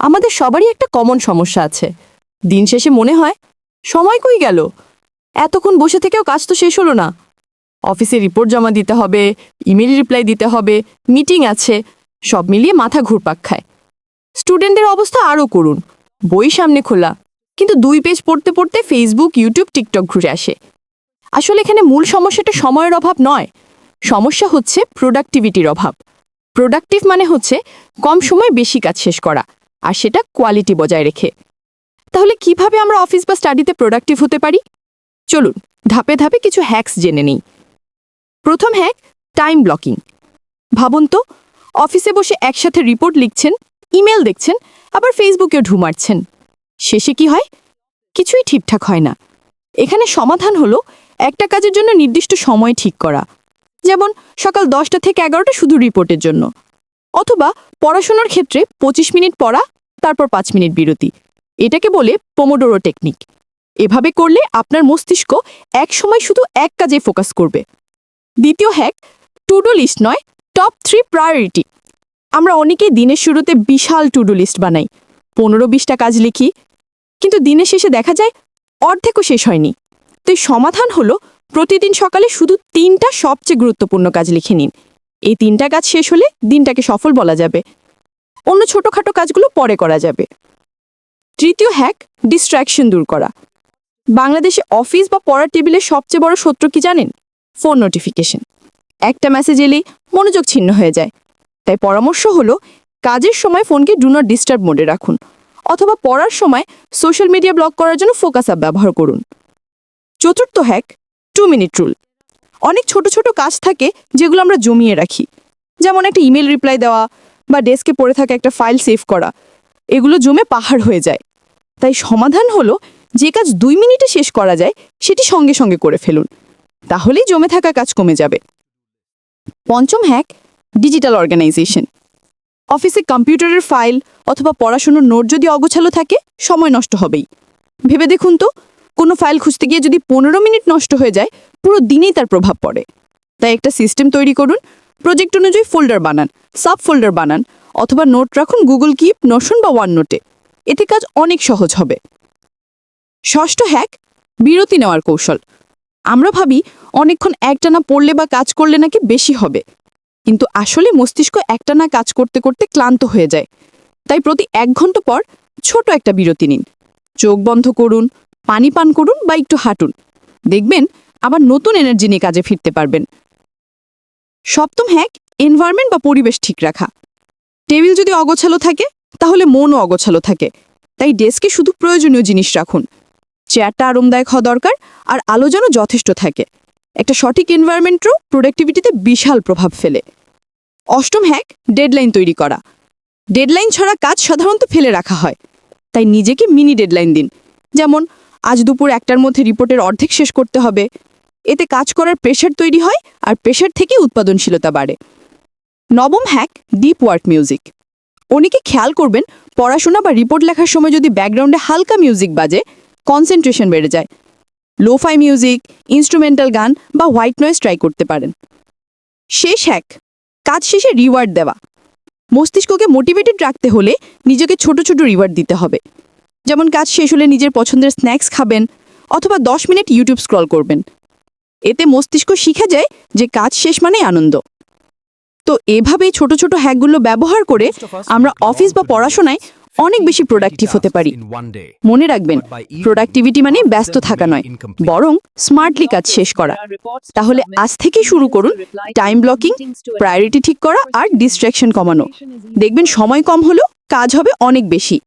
আমাদের সবারই একটা কমন সমস্যা আছে। দিন শেষে মনে হয়, সময় কই গেল? এতক্ষণ বসে থেকেও কাজ তো শেষ হলো না। অফিসে রিপোর্ট জমা দিতে হবে ইমেল রিপ্লাই দিতে হবে মিটিং আছে, সব মিলিয়ে মাথা ঘুরপাক খায়। স্টুডেন্টদের অবস্থা আরও করুন, বই সামনে খোলা, কিন্তু দুই পেজ পড়তে পড়তে ফেসবুক ইউটিউব টিকটক ঘুরে আসে। আসলে এখানে মূল সমস্যাটা সময়ের অভাব নয়, সমস্যা হচ্ছে প্রোডাক্টিভিটির অভাব। প্রোডাক্টিভ মানে হচ্ছে কম সময় বেশি কাজ শেষ করা আর সেটা কোয়ালিটি বজায় রেখে। তাহলে কীভাবে আমরা অফিস বা স্টাডিতে প্রোডাক্টিভ হতে পারি? চলুন, ধাপে ধাপে কিছু হ্যাকস জেনে নিই। প্রথম হ্যাক টাইম ব্লকিং ভাবুন তো অফিসে বসে একসাথে রিপোর্ট লিখছেন ইমেল দেখছেন, আবার ফেসবুকেও ঢুমারছেন শেষে কি হয়? কিছুই ঠিকঠাক হয় না। এখানে সমাধান হলো একটা কাজের জন্য নির্দিষ্ট সময় ঠিক করা। যেমন সকাল দশটা থেকে এগারোটা শুধু রিপোর্টের জন্য। অথবা পড়াশোনার ক্ষেত্রে পঁচিশ মিনিট পড়া তারপর পাঁচ মিনিট বিরতি। এটাকে বলে পোমোডোরো টেকনিক এভাবে করলে আপনার মস্তিষ্ক এক সময় শুধু এক কাজে ফোকাস করবে। দ্বিতীয় হ্যাক টু ডু লিস্ট নয় টপ থ্রি প্রায়োরিটি আমরা অনেকেই দিনের শুরুতে বিশাল টু ডু লিস্ট বানাই, পনেরো বিশটা কাজ লিখি, কিন্তু দিনের শেষে দেখা যায় অর্ধেকও শেষ হয়নি। তো সমাধান হলো প্রতিদিন সকালে শুধু তিনটা সবচেয়ে গুরুত্বপূর্ণ কাজ লিখে নিন। এই তিনটা কাজ শেষ হলে দিনটাকে সফল বলা যাবে। অন্য ছোটখাটো কাজগুলো পরে করা যাবে। তৃতীয় হ্যাক ডিস্ট্র্যাকশন দূর করা। বাংলাদেশে অফিস বা পড়ার টেবিলের সবচেয়ে বড় শত্রু কি জানেন? ফোন নোটিফিকেশন একটা মেসেজ এলেই মনোযোগ ছিন্ন হয়ে যায়। তাই পরামর্শ হলো, কাজের সময় ফোনকে ডু নট ডিস্টার্ব মোডে রাখুন, অথবা পড়ার সময় সোশ্যাল মিডিয়া ব্লক করার জন্য ফোকাস অ্যাপ ব্যবহার করুন। চতুর্থ হ্যাক টু মিনিট রুল অনেক ছোট ছোট কাজ থাকে যেগুলো আমরা জমিয়ে রাখি। যেমন একটা ইমেল রিপ্লাই দেওয়া বা ডেস্কে পড়ে থাকা একটা ফাইল সেভ করা, এগুলো জমে পাহাড় হয়ে যায়। তাই সমাধান হলো, যে কাজ দুই মিনিটে শেষ করা যায়, সেটি সঙ্গে সঙ্গে করে ফেলুন। তাহলেই জমে থাকা কাজ কমে যাবে। পঞ্চম হ্যাক, ডিজিটাল অর্গানাইজেশন। অফিসে কম্পিউটারের ফাইল অথবা পড়াশুনোর নোট যদি অগোছালো থাকে, সময় নষ্ট হবেই। ভেবে দেখুন তো, কোনো ফাইল খুঁজতে গিয়ে যদি পনেরো মিনিট নষ্ট হয়ে যায়, পুরো দিনেই তার প্রভাব পড়ে। তাই একটা সিস্টেম তৈরি করুন প্রজেক্ট অনুযায়ী ফোল্ডার বানান সাব ফোল্ডার বানান, অথবা নোট রাখুন গুগল কিপ নোশন বা ওয়ান নোটে এতে কাজ অনেক সহজ হবে। ষষ্ঠ হ্যাক বিরতি নেওয়ার কৌশল। আমরা ভাবি অনেকক্ষণ একটানা পড়লে বা কাজ করলে নাকি বেশি হবে। কিন্তু আসলে মস্তিষ্ক একটানা কাজ করতে করতে ক্লান্ত হয়ে যায়। তাই প্রতি এক ঘণ্টা পর ছোট একটা বিরতি নিন। চোখ বন্ধ করুন, পানি পান করুন বা একটু হাঁটুন। দেখবেন আবার নতুন এনার্জি নিয়ে কাজে ফিরতে পারবেন। সপ্তম হ্যাক এনভায়রনমেন্ট বা পরিবেশ ঠিক রাখা। টেবিল যদি অগোছালো থাকে, তাহলে মনও অগোছালো থাকে। তাই ডেস্কে শুধু প্রয়োজনীয় জিনিস রাখুন। চেয়ারটা আরামদায়ক হওয়া দরকার, আর আলো যেন যথেষ্ট থাকে। একটা সঠিক এনভায়রনমেন্টও প্রোডাক্টিভিটিতে বিশাল প্রভাব ফেলে। অষ্টম হ্যাক ডেডলাইন তৈরি করা। ডেডলাইন ছাড়া কাজ সাধারণত ফেলে রাখা হয়। তাই নিজেকে মিনি ডেডলাইন দিন। যেমন, আজ দুপুর একটার মধ্যে রিপোর্টের অর্ধেক শেষ করতে হবে। এতে কাজ করার প্রেশার তৈরি হয় আর প্রেশার থেকে উৎপাদনশীলতা বাড়ে। নবম হ্যাক ডিপ ওয়ার্ক মিউজিক অনেকে খেয়াল করবেন, পড়াশোনা বা রিপোর্ট লেখার সময় যদি ব্যাকগ্রাউন্ডে হালকা মিউজিক বাজে কনসেন্ট্রেশন বেড়ে যায়। লোফাই মিউজিক ইনস্ট্রুমেন্টাল গান বা হোয়াইট নয়েজ ট্রাই করতে পারেন। শেষ হ্যাক কাজ শেষে রিওয়ার্ড দেওয়া। মস্তিষ্ককে মোটিভেটেড রাখতে হলে নিজেকে ছোট ছোট রিওয়ার্ড দিতে হবে। যেমন কাজ শেষ হলে নিজের পছন্দের স্ন্যাক্স খাবেন, অথবা দশ মিনিট ইউটিউব স্ক্রল করবেন। এতে মস্তিষ্ক শিখে যায় যে কাজ শেষ মানেই আনন্দ। তো এভাবেই ছোট ছোট হ্যাকগুলো ব্যবহার করে আমরা অফিস বা পড়াশোনায় অনেক বেশি প্রোডাক্টিভ হতে পারি। মনে রাখবেন প্রোডাক্টিভিটি মানে ব্যস্ত থাকা নয় বরং স্মার্টলি কাজ শেষ করা। তাহলে আজ থেকে শুরু করুন টাইম ব্লকিং প্রায়োরিটি ঠিক করা আর ডিস্ট্র্যাকশন কমানো। দেখবেন সময় কম হলেও কাজ হবে অনেক বেশি।